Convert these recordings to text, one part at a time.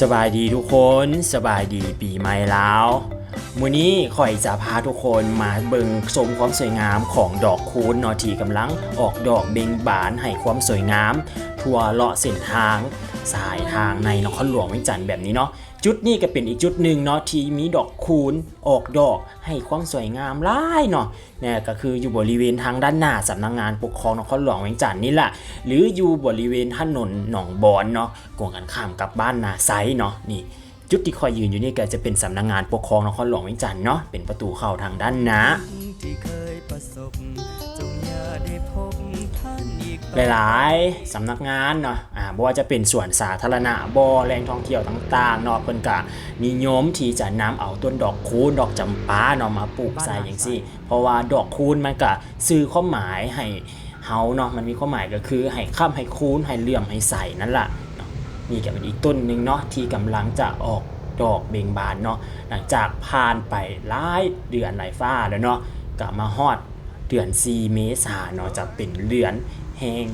สบายดีทุกคนสบายดีปีใหม่แล้วมื้อนี้ข่อยจะพาทุกคนมาเบิ่งชมความสวยงามของดอกคูณนอที่กำลังออกดอกเบ่งบานให้ความสวยงาม ทั่วเลาะเส้นทาง สายทางในนครหลวงเวียงจันทน์แบบนี้เนาะ จุดนี้ก็เป็นอีกจุดหนึ่งเนาะที่มีดอกคูณออกดอก ให้ความสวยงามหลายเนาะเนี่ยก็คืออยู่บริเวณทางด้านหน้าสำนักงานปกครองนครหลวงเวียงจันทน์นี่แหละหรืออยู่บริเวณถนนหนองบอนเนาะกวงกันข้ามกับบ้านนาไซเนาะนี่จุดที่คอยยืนอยู่นี่ก็จะเป็นสำนักงานปกครองนครหลวงเวียงจันทน์เนาะเป็นประตูเข้าทางด้านหน้าที่เคยประสบจงอย่าได้พบ หลายๆสำนักงานเนาะอ่าบ่ว่าจะเป็นส่วนสาธารณะบ่แหล่งท่องเที่ยวต่างๆเนาะเพิ่นก็นิยมที่จะนำเอาต้นดอกคูณดอกจำปาเนาะมาปลูกใส่อย่างซี่ เพราะว่าดอกคูณมันก็สื่อความหมายให้เฮาเนาะมันมีความหมายก็คือให้ค่ำให้คูณให้เหลื่อมให้ใสนั่นล่ะเนาะนี่ก็เป็นอีกต้นหนึงเนาะที่กำลังจะออกดอกเบ่งบานเนาะหลังจากผ่านไปหลายเดือนหลายฟ้าแล้วเนาะก็มาฮอดเดือน4เมษาเนาะจะเป็นเดือน แหง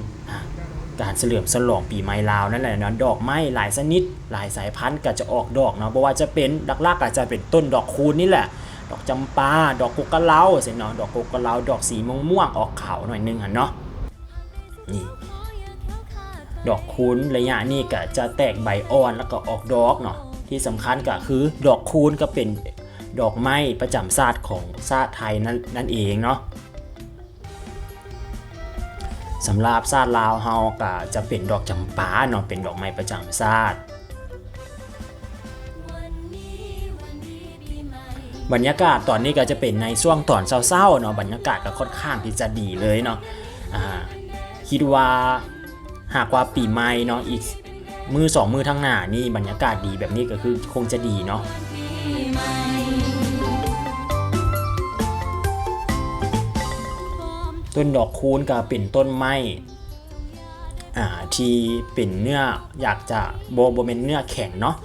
การเฉลิมฉลองปีใหม่ลาวนั่นแหละเนาะดอกไม้หลายชนิด หลายสายพันธุ์ก็จะออกดอกเนาะเพราะว่าจะเป็นดักลาก็จะเป็นต้นดอกคูณนี่แหละ ดอกจำปา ดอกกุกกะเลาเสร็จเนาะดอกกุกกะเลาดอกสีม่วงม่วงออกขาวหน่อยนึงอะเนาะนี่ดอกคูณระยะนี้ก็จะแตกใบอ่อนแล้วก็ออกดอกเนาะที่สำคัญก็คือดอกคูณก็เป็นดอกไม้ประจำชาติของชาติไทยนั่นนั่นเองเนาะ สำหรับชาติลาวเฮาก็จะเป็นดอกจำปาเนาะเป็นดอกไม้ประจำชาติบรรยากาศตอนนี้ก็จะเป็นในช่วงตอนเศร้าๆเนาะบรรยากาศก็ค่อนข้างที่จะดีเลยเนาะคิดว่าหากว่าปีใหม่เนาะอีกมือสองมือทั้างหน้านี่บรรยากาศดีแบบนี้ก็คือคงจะดีเนาะ ต้นดอกคูณก็เป็นต้นไม้ที่เป็นเนื้ออยากจะโบโบเป็นเนื้อแข็งเนาะ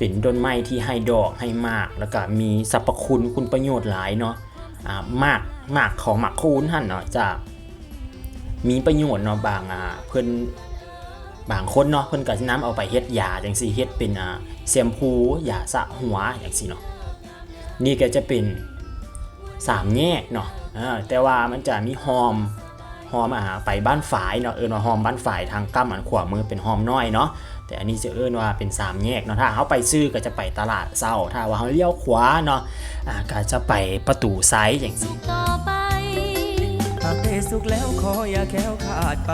อ่นต้นไม้ที่ให้ดอกให้มากแล้วก็มีสรรพคุณคุณประโยชน์หลายเนาะอ่ามากมากของหมักคูณท่านเนาะจะมีประโยชน์เนาะบางเพิ่อนบางคนเนาะเพิ่อนก็สินํเอาไปเฮ็ดยาจังซี่เฮ็ดเป็นอ่าแชมพูยาสะหัวอย่างซี่เนาะนี่ก็จะเป็นสามแยกเนาะ แต่ว่ามันจะมีฮอมฮอมอ่าไปบ้านฝายเนาะเออว่าฮอมบ้านฝายทางกั้มอันขวามือเป็นฮอมน้อยเนาะแต่อันนี้จะเอิ้นว่าเป็นสามแยกเนาะถ้าเขาไปซื้อก็จะไปตลาดเศร้าถ้าว่าเขาเลี้ยวขวาเนาะอ่าก็จะไปประตูไซส์อย่างนี้ต่อไปหากได้สุขแล้วขออย่าแค้วขาดไป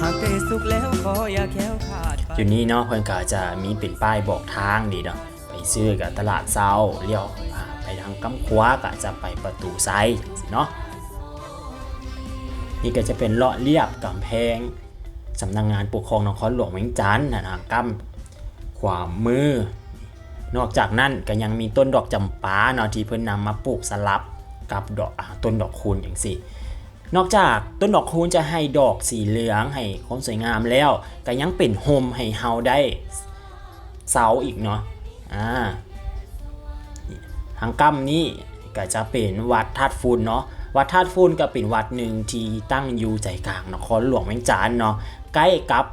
หากได้สุขแล้วขออย่าแค้วขาดไปอยู่นี่เนาะเพิ่นก็จะมีเป็นป้ายบอกทางดีเนาะไปซื้อกับตลาดเศร้าเลี้ยวอ่าไป ทางกัมขวาก็จะไปประตูไซส์อย่างนี้เนาะนี่ก็จะเป็นเลาะเรียบกำแพงสำนักงงานปกครองนครหลวงเวียงจันทน์ทางกัมขวามือ นอกจากนั้นก็ยังมีต้นดอกจำปาเนาะที่เพิ่นนำมาปลูกสลับกับดอกอต้นดอกคูณอย่างสินอกจากต้นดอกคูณจะให้ดอกสีเหลืองให้ความสวยงามแล้วก็ยังเป็นโฮมให้เฮาได้เสาอีกเนาะอ่า ทางกั้มนี้ก็จะเป็นวัดธาตุฟุนเนาะวัดธาตุฟุนก็เป็นวัดหนึ่งที่ตั้งอยู่ใจกลางนครหลวงเวียงจันทน์เนาะใกล้กับ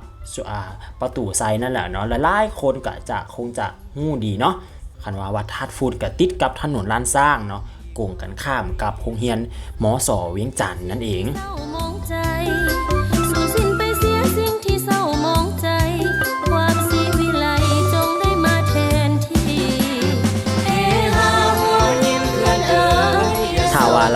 ประตูไซนั่นแหละเนาะและหลายคนก็จะคงจะหู้ดีเนาะคันว่าวัดธาตุฟุนก็ติดกับถนนลานสร้างเนาะกงกันข้ามกับโรงเรียนหมอสอเวียงจันทน์นั่นเอง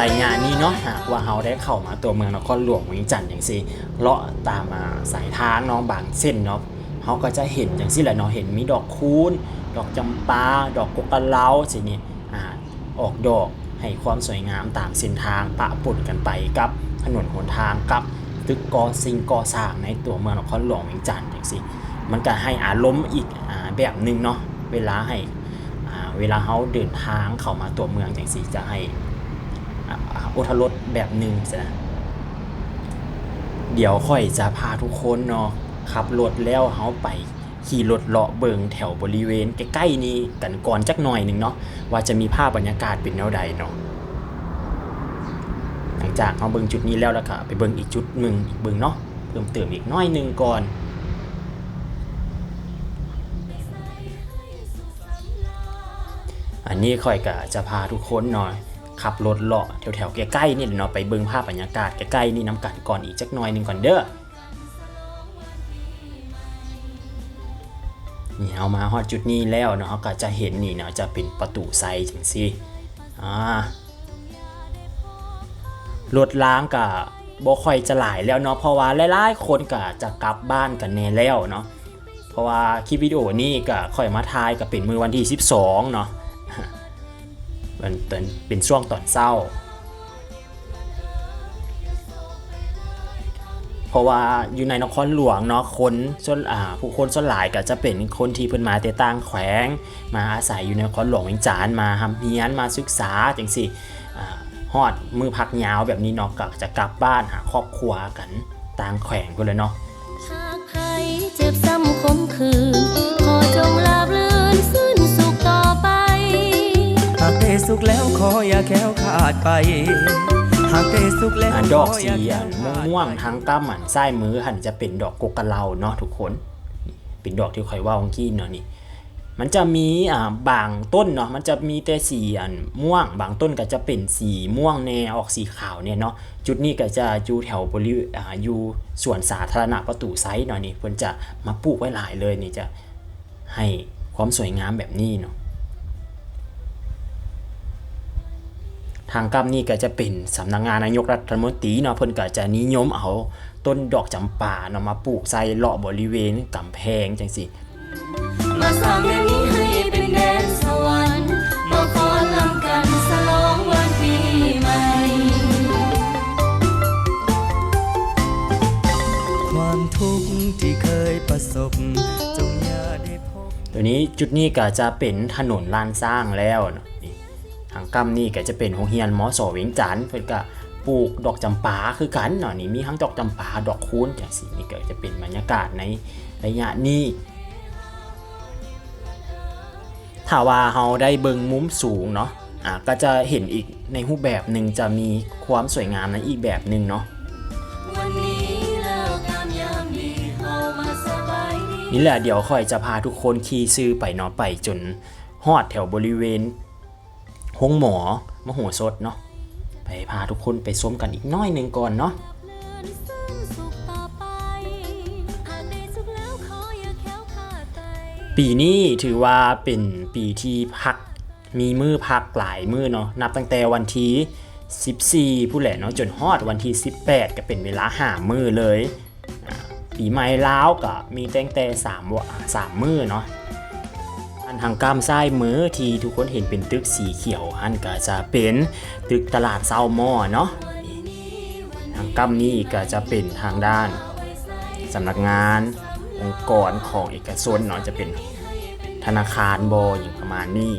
ถ้าว่าอะไรงานนี้เนาะหากว่าเฮาได้เข้ามาตัวเมืองนครหลวงเวียงจันทน์อย่างซี่เลาะตามมาสายทางเนาะบางเส้นเนาะเฮาก็จะเห็นอย่างซี่แหละเนาะเห็นมีดอกคูณดอกจำปา ดอกกกกะเหลาสินี่อ่าออกดอกให้ความสวยงามตามเส้นทางปะปนกันไปกับถนนหนทางกับตึกกอซิงกอสร้างในตัวเมืองนครหลวงเวียงจันทน์อย่างซี่มันก็ให้อารมณ์อีกอ่าแบบนึงเนาะเวลาให้อ่าเวลาเฮาเดินทางเข้ามาตัวเมืองอย่างซี่จะให้ โอทรสแบบหนึ่งสิะเดี๋ยวค่อยจะพาทุกคนเนาะขับรถแล้วเฮาไปขี่รถเลาะเบิงแถวบริเวณ ใกล้ๆนี้กันก่อนจักหน่อยหนึ่งเนาะว่าจะมีภาพบรรยากาศเป็นแนวใดเนาะหลังจากเอาเบิงจุดนี้แล้วแล้วก็ไปเบิงอีกจุดหนึ่งอีกเบิงเนาะเพิ่มเติมอีกน้อยหนึ่งก่อนอันนี้ค่อยกะจะพาทุกคนหน่อย ขับรถเลาะแถวๆใกล้ๆนี่เนาะไปเบิ่งภาพบรรยากาศใกล้ๆนี่น้ำกันก่อนอีกจักหน่อยหนึงก่อนเด้อนี่เอามาฮอดจุดนี้แล้วเนาะก็จะเห็นนี่เนาะจะเป็นประตูไซจังซี่อ่ารถล้างกับบ่ค่อยจะหลายแล้วเนาะเพราะว่าหลายๆคนก็จะกลับบ้านกันแน่แล้วเนาะเพราะว่าคลิปวิดีโอนี่ก็ค่อยมาทายก็เป็นมือวันที่ 12เนาะ มันเป็นช่วงตอนเศร้า เพราะว่าอยู่ในนครหลวงเนาะคนส่วนอ่าผู้คนส่วนหลายก็จะเป็นคนที่เพิ่นมาแต่ต่างแขวง มาอาศัยอยู่ในนครหลวงเวียงจันทน์มาทำเฮียนมาศึกษาจังสิอ่ฮอดมือพักยาวแบบนี้เนาะก็จะกลับบ้านหาครอบครัวกันต่างแขวงพุ่นเลยเนาะ สุขแล้วขออย่าแค้วขาดไป หากได้สุขแล้วอ่าขดอกอสีย่าแค้อะวขาดม่วงไปๆทั้งก้ามหันไส้มือหันจะเป็นดอกกกะเหลาเนาะทุกคนนี่เป็นดอกที่ค่อยว่าของกี้เนาะนี่มันจะมีอ่าบางต้นเนาะมันจะมีแต่สีอันม่วง บางต้นก็จะเป็นสีม่วงแนออกสีขาวเนี่ยเนาะจุดนี้ก็จะอยู่แถวบริเวณอ่าอยู่ส่วนสาธารณะประตูไซส์เนาะนี่เพิ่นจะมาปลูกไว้หลายเลยนี่จะให้ความสวยงามแบบนี้เนาะ ทางกำนี่ก็จะเป็นสำนักงานนายกรัฐมนตรีเนาะเพิ่นก็จะนิยมเอาต้นดอกจำปาเนาะมาปลูกใส่เลาะบริเวณกำแพงจังซี่มาสร้างแดนนี้ให้เป็นแดนสวรรค์มาฟ้อนลำกันสลองวันปีใหม่ความทุกข์ที่เคยประสบจงอย่าได้พบตัวนี้จุดนี้ก็จะเป็นถนนลานสร้างแล้วเนาะนี่ ทางกำนี่ก็จะเป็นโรงเรียนมอสอเวียงจันทน์เพิ่นก็ปลูกดอกจำปาคือกันเนาะนี่มีทั้งดอกจำปาดอกคูณจังซี่นี่ก็จะเป็นบรรยากาศในระยะนี้ถ้าว่าเราได้เบิ่งมุมสูงเนาะอะก็จะเห็นอีกในรูปแบบหนึ่งจะมีความสวยงามในอีกแบบหนึ่งเนาะนี่แหละเดี๋ยวค่อยจะพาทุกคนขี่ซื้อไปเนาะไปจนฮอดแถวบริเวณ งหมอมโหสถเนาะไปพาทุกคนไปส้มกันอีกน้อยหนึ่งก่อนเนาะปีนี้ถือว่าเป็นปีที่พักมีมือพักหลายมือเนาะนับตั้งแต่วันที่ 14 ผู้แหละเนาะจนฮอดวันที่ 18 ก็เป็นเวลาหามือเลย ปีใหม่ล้าวก็มีตั้งแต่3วันสามมือเนาะ อันทางกล้ามซ้ายมือที่ทุกคนเห็นเป็นตึกสีเขียวอันก็จะเป็นตึกตลาดเซาหม้อเนาะทางกล้ามนี้ก็จะเป็นทางด้านสำนักงาน องค์กรของเอกชนเนาะจะเป็นธนาคารบออย่างประมาณนี้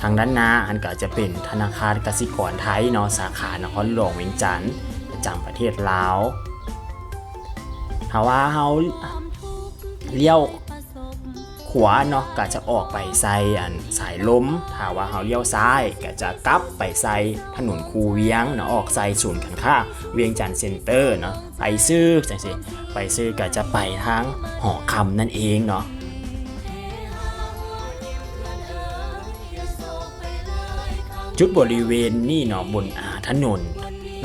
ทางด้านหน้าอันก็จะเป็นธนาคารกสิกรไทยเนาะสาขานครหลวงเวียงจันทร์ประจำประเทศลาวถ้าว่าเฮาเลี้ยว ขวาเนาะก็จะออกไปใส่อันสายล้มถ้าว่าเฮาเลี้ยวซ้ายก็จะกลับไปใส่ถนนคูเวียงเนาะออกใส่ศูนย์การค้าเวียงจันทร์เซ็นเตอร์เนาะไปซื้อจังซี่ไปซื้อก็จะไปทางหอคำนั่นเองเนาะจุดบริเวณนี่เนาะบนอาถนน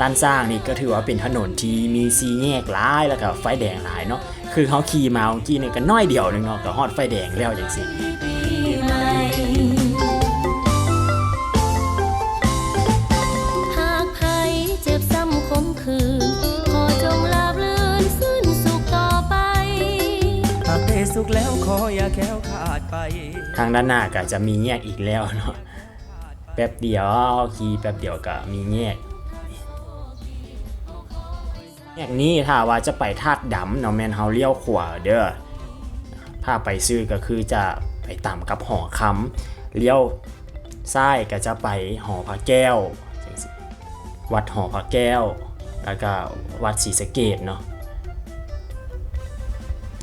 ด้านสร้างนี่ก็ถือว่าเป็นถนนที่มีซีแยกหลายแล้วก็ไฟแดงหลายเนาะ คือเขาขี่มาเมื่อกี้นี่ก็น้อยเดียวหนึงเนาะก็ฮอดไฟแดงแล้วอย่างสิปีใหม่หากใครเจ็บซ้ำคมคืนขอจงลาบลื่นสิ้นสุขต่อไปหากได้สุขแล้วขออย่าแค้วขาดไป ทางด้านหน้าก็จะมีแยกอีกแล้วเนาะแป๊บเดียวขี่แป๊บเดียวก็มีแยก แยกนี้ถ้าว่าจะไปทาดดำเนาะแมนเฮาเลี้ยวขวาเด้อถ้าไปซื้อก็คือจะไปตามกับหอคำเลี้ยวซ้ายก็จะไปหอพระแก้ว วัดหอพระแก้ว แล้วก็วัดศรีสะเกดเนาะ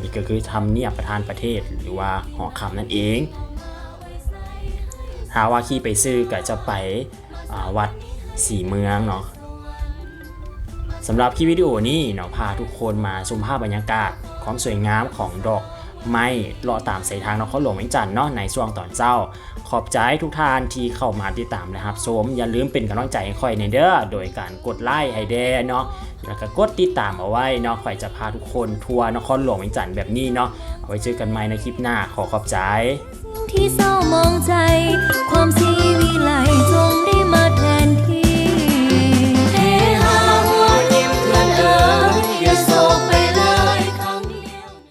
นี่ก็คือทำเนียบประธานประเทศหรือว่าหอคำนั่นเองถ้าว่าขี่ไปซื้อก็จะไปวัดสีเมืองเนาะ สำหรับคลิปวิดีโอนี้เนาะพาทุกคนมาชมภาพบรรยากาศความสวยงามของดอกไม่รอตามส้นทางนครหลวงเวียงจันทน์เนาะในช่วงตอนเจ้า ขอบใจทุกท่านที่เข้ามาติดตามนะครับชมอย่าลืมเป็นกำลังใจให้ค่อยในเด้อโดยการกดไลค์ให้แดเนาะแล้วก็กดติดตามเอาไว้เนาะค่อยจะพาทุกคนทัวร์นครหลวงเวียงจันทน์แบบนี้เนาะเอาไว้เจอกันใหม่ในคลิปหน้าขอขอบใจ ที่เศร้ามองใจ ความสีวิไลจงได้มาแท